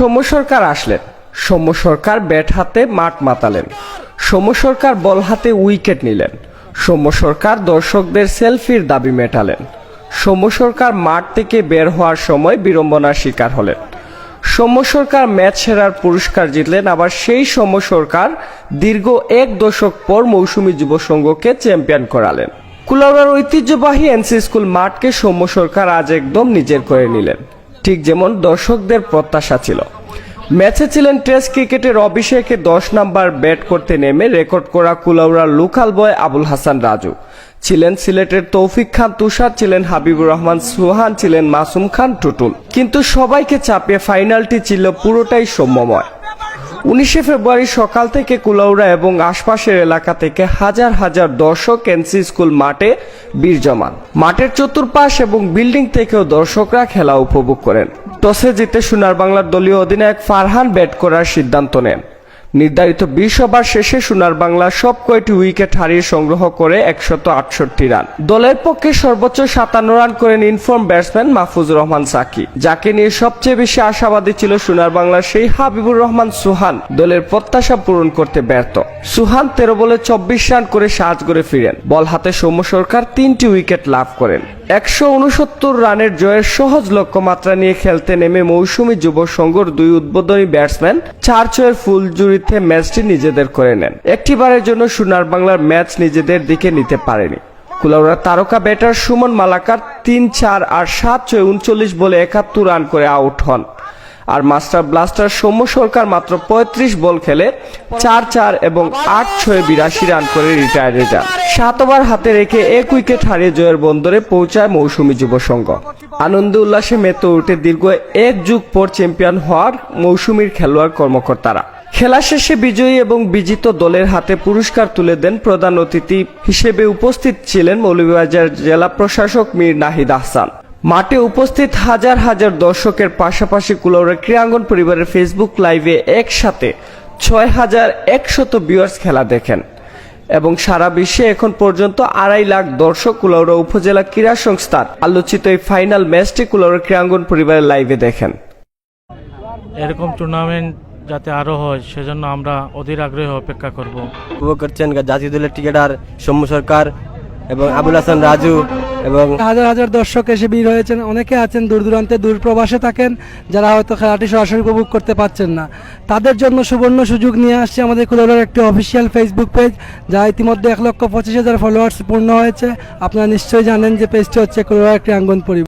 সৌম্য সরকার আসলেন। সৌম্য সরকার ব্যাট হাতে মাঠ মাতালেন। সৌম্য সরকার বল হাতে উইকেট নিলেন। সৌম্য সরকার দর্শকদের সেলফির দাবি মেটালেন। সৌম্য সরকার মাঠ থেকে বের হওয়ার সময় বিড়ম্বনার শিকার হলেন। সৌম্য সরকার ম্যাচ সেরার পুরস্কার জিতলেন, আবার সেই সৌম্য সরকার দীর্ঘ এক দশক পর মৌসুমী যুব সংঘকে চ্যাম্পিয়ন করালেন। কুলাউড়ার ঐতিহ্যবাহী এনসি স্কুল মাঠকে সৌম্য সরকার আজ একদম নিজের করে নিলেন। ঠিক যেমন দর্শকদের প্রত্যাশা ছিল। ম্যাচে ছিলেন টেস্ট ক্রিকেটের অভিষেকে দশ নাম্বার ব্যাট করতে নেমে রেকর্ড করা কুলাউড়ার লোকাল বয় আবুল হাসান রাজু। ছিলেন সিলেটের তৌফিক খান তুষার, ছিলেন হাবিবুর রহমান সুহান, ছিলেন মাসুম খান টুটুল। কিন্তু সবাইকে চাপিয়ে ফাইনালটি ছিল পুরোটাই সৌম্যময়। উনিশে ফেব্রুয়ারি সকাল থেকে কুলাউড়া এবং আশপাশের এলাকা থেকে হাজার হাজার দর্শক এনসি স্কুল মাঠে বীর জমান মাঠের চতুর্পাশ এবং বিল্ডিং থেকেও দর্শকরা খেলা উপভোগ করেন। টসে জিতে সোনার বাংলার দলীয় অধিনায়ক ফারহান ব্যাট করার সিদ্ধান্ত নেন। নির্ধারিত বিশ ওভার শেষে সোনার বাংলা সব কয়টি উইকেট হারিয়ে সংগ্রহ করে একশত আটষট্টি রান। দলের পক্ষে সর্বোচ্চ সাতান্ন রান করেন in form batsman Mahfuzur Rahman Saki. যাকে নিয়ে সবচেয়ে বেশি আশাবাদী ছিল সোনার বাংলার সেই হাবিবুর রহমান সুহান দলের প্রত্যাশা পূরণ করতে ব্যর্থ। সুহান তেরো বলে চব্বিশ রান করে সাজ করে ফিরেন। বল হাতে সৌম্য সরকার তিনটি উইকেট লাভ করেন। একশো উনসত্তর রানের জয়ের সহজ লক্ষ্যমাত্রা নিয়ে খেলতে নেমে মৌসুমী যুব সংঘর দুই উদ্বোধনী ব্যাটসম্যান চার ছয়ের ফুল জুড়িতে ম্যাচটি নিজেদের করে নেন। একটিবারের জন্য সোনার বাংলার ম্যাচ নিজেদের দিকে নিতে পারেনি। কুলাউড়ার তারকা ব্যাটার সুমন মালাকার তিন চার আর সাত ছয় উনচল্লিশ বলে একাত্তর রান করে আউট হন। আর মাস্টার ব্লাস্টার সৌম্য সরকার মাত্র পঁয়ত্রিশ বল খেলে চার চার এবং আট ছয় বিরাশি রান করে রিটায়ারে যান সাত ওভার হাতে রেখে এক উইকেট হারিয়ে জয়ের বন্দরে পৌঁছায় মৌসুমী যুব সংঘ। আনন্দ উল্লাসে মেতে উঠে দীর্ঘ এক যুগ পর চ্যাম্পিয়ন হওয়ার মৌসুমীর খেলোয়াড় কর্মকর্তারা। খেলা শেষে বিজয়ী এবং বিজিত দলের হাতে পুরস্কার তুলে দেন প্রধান অতিথি হিসেবে উপস্থিত ছিলেন মৌলভীবাজার জেলা প্রশাসক মীর নাহিদ আহসান। মাঠে উপস্থিত হাজার হাজার দর্শকের পাশাপাশি কুলাউড়া ক্রীড়াঙ্গন পরিবারের ফেসবুক লাইভে একসাথে ছয় হাজার একশত ভিউয়ার্স খেলা দেখেন। এবং সারা বিশ্বে এখন পর্যন্ত আড়াই লাখ দর্শক কুলাউড়া উপজেলা ক্রীড়া সংস্থার আলোচিত এই ফাইনাল ম্যাচটি কুলাউড়া ক্রীড়াঙ্গন পরিবারের লাইভে দেখেন। এরকম টুর্নামেন্ট যাতে আরও হয় সেজন্য আমরা অধীর আগ্রহে অপেক্ষা করব। উপভোগ করছেন জাতীয় দলের ক্রিকেটার সৌম্য সরকার এবং আবুল হাসান রাজু। এবং হাজার হাজার দর্শক এসে ভিড় হয়েছেন। অনেকে আছেন দূর দূরান্তে, দূর প্রবাসে থাকেন, যারা হয়তো খেলাটি সরাসরি উপভোগ করতে পারছেন না। তাদের জন্য সুবর্ণ সুযোগ নিয়ে আসছে আমাদের কুলোরার একটি অফিসিয়াল ফেসবুক পেজ যা ইতিমধ্যে এক লক্ষ পঁচিশ হাজার ফলোয়ার্স পূর্ণ হয়েছে। আপনারা নিশ্চয়ই জানেন যে পেজটি হচ্ছে কুলোরার একটি আঙ্গন পরিবার।